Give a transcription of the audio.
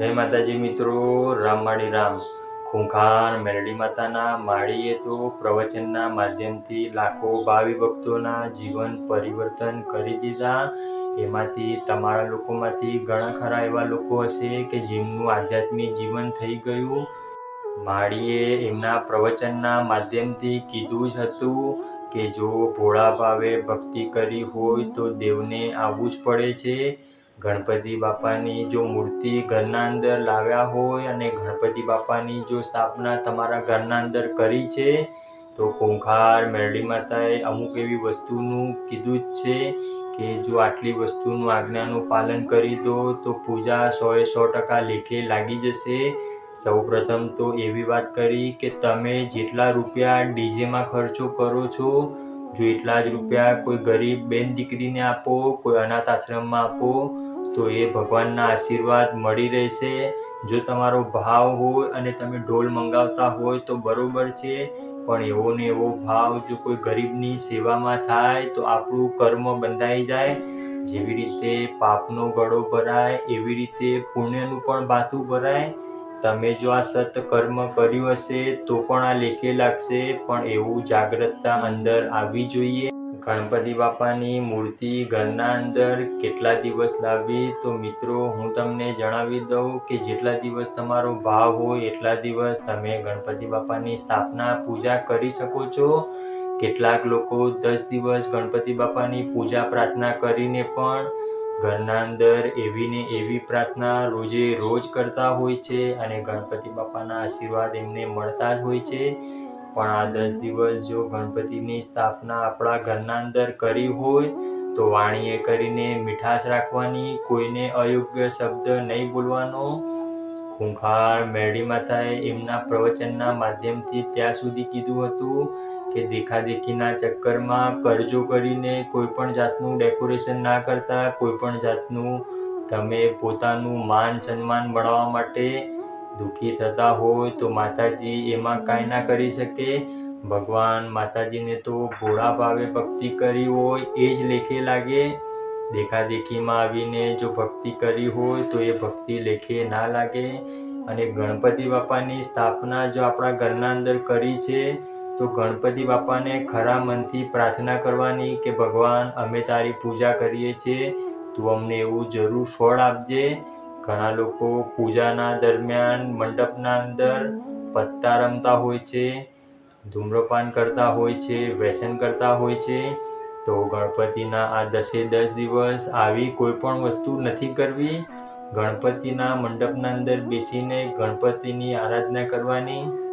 જય માતાજી મિત્રો રામમાળી રામ. ખૂંખાર મેરડી માતાના માળીએ તો પ્રવચનના માધ્યમથી લાખો ભાવિ ભક્તોના જીવન પરિવર્તન કરી દીધા. એમાંથી તમારા લોકોમાંથી ઘણા ખરા એવા લોકો હશે કે જેમનું આધ્યાત્મિક જીવન થઈ ગયું. માળીએ એમના પ્રવચનના માધ્યમથી કીધું જ હતું કે જો ભોળા ભાવે ભક્તિ કરી હોય તો દેવને આવવું જ પડે છે. ગણપતિ બાપાની જો મૂર્તિ ઘરના અંદર લાવ્યા હોય અને ગણપતિ બાપાની જો સ્થાપના તમારા ઘરના અંદર કરી છે, તો કુંખાર મેરડી માતાએ અમુક એવી વસ્તુનું કીધું જ છે કે જો આટલી વસ્તુનું આજ્ઞાનું પાલન કરી દો, તો પૂજા સોએ સો ટકા લેખે લાગી જશે. સૌપ્રથમ તો એવી વાત કરી કે તમે જેટલા રૂપિયા ડીજેમાં ખર્ચો કરો છો, જો એટલા જ રૂપિયા કોઈ ગરીબ બેન દીકરીને આપો, કોઈ અનાથ આશ્રમમાં આપો તો એ ભગવાનના આશીર્વાદ મળી રહેશે. જો તમારો ભાવ હોય અને તમે ઢોલ મંગાવતા હોય તો બરોબર છે, પણ એવો ને એવો ભાવ જો કોઈ ગરીબની સેવામાં થાય તો આપણું કર્મ બંધાઈ જાય. જેવી રીતે પાપનો ગળો ભરાય, એવી રીતે પુણ્યનું પણ બાથું ભરાય. તમે જો આ સત કર્મ કર્યું હશે તો પણ આ લેખે લાગશે, પણ એવું જાગ્રતતા અંદર આવવી જોઈએ. ગણપતિ બાપાની મૂર્તિ, ઘરના અંદર કેટલા દિવસ લાવવી તો મિત્રો, હું તમને જણાવી દઉં કે જેટલા દિવસ તમારો ભાવ હોય, એટલા દિવસ તમે ગણપતિ બાપાની સ્થાપના, પૂજા કરી શકો છો. કેટલાક લોકો દસ દિવસ ગણપતિ બાપાની પૂજા પ્રાર્થના કરીને પણ ઘરના અંદર એવી ને એવી પ્રાર્થના રોજે રોજ કરતા હોય છે અને ગણપતિ બાપાના આશીર્વાદ એમને મળતા જ હોય છે. પણ આ દસ દિવસ જો ગણપતિની સ્થાપના આપણા ઘરના અંદર કરી હોય, તો વાણીએ કરીને મીઠાશ રાખવાની કોઈને અયોગ્ય શબ્દ નહીં બોલવાનો. ખૂંખાર મેરડી માતાએ એમના પ્રવચનના માધ્યમથી ત્યાં સુધી કીધું હતું કે દેખાદેખીના ચક્કરમાં કરજો કરીને કોઈ પણ જાતનું ડેકોરેશન ના કરતા કોઈ પણ જાતનું તમે પોતાનું માન સન્માન મળવા માટે દુઃખી થતા હોય તો માતાજી એમાં કાંઈ ના કરી શકે. ભગવાન માતાજીને તો ભોળા ભાવે ભક્તિ કરી હોય એ જ લેખે લાગે. દેખાદેખીમાં આવીને જો ભક્તિ કરી હોય તો એ ભક્તિ લેખે ના લાગે. અને ગણપતિ બાપાની સ્થાપના જો આપણા ઘરના અંદર કરી છે, તો ગણપતિ બાપાને ખરા મનથી પ્રાર્થના કરવાની કે ભગવાન અમે તારી પૂજા કરીએ છીએ, તું અમને એવું જરૂર ફળ આપજે. ઘણા લોકો પૂજાના દરમિયાન મંડપના અંદર પત્તા રમતા હોય છે, ધૂમ્રપાન કરતા હોય છે, વ્યસન કરતા હોય છે. તો ગણપતિના આ દસે દસ દિવસ આવી કોઈ પણ વસ્તુ નથી કરવી. ગણપતિના મંડપના અંદર બેસીને ગણપતિની આરાધના કરવાની.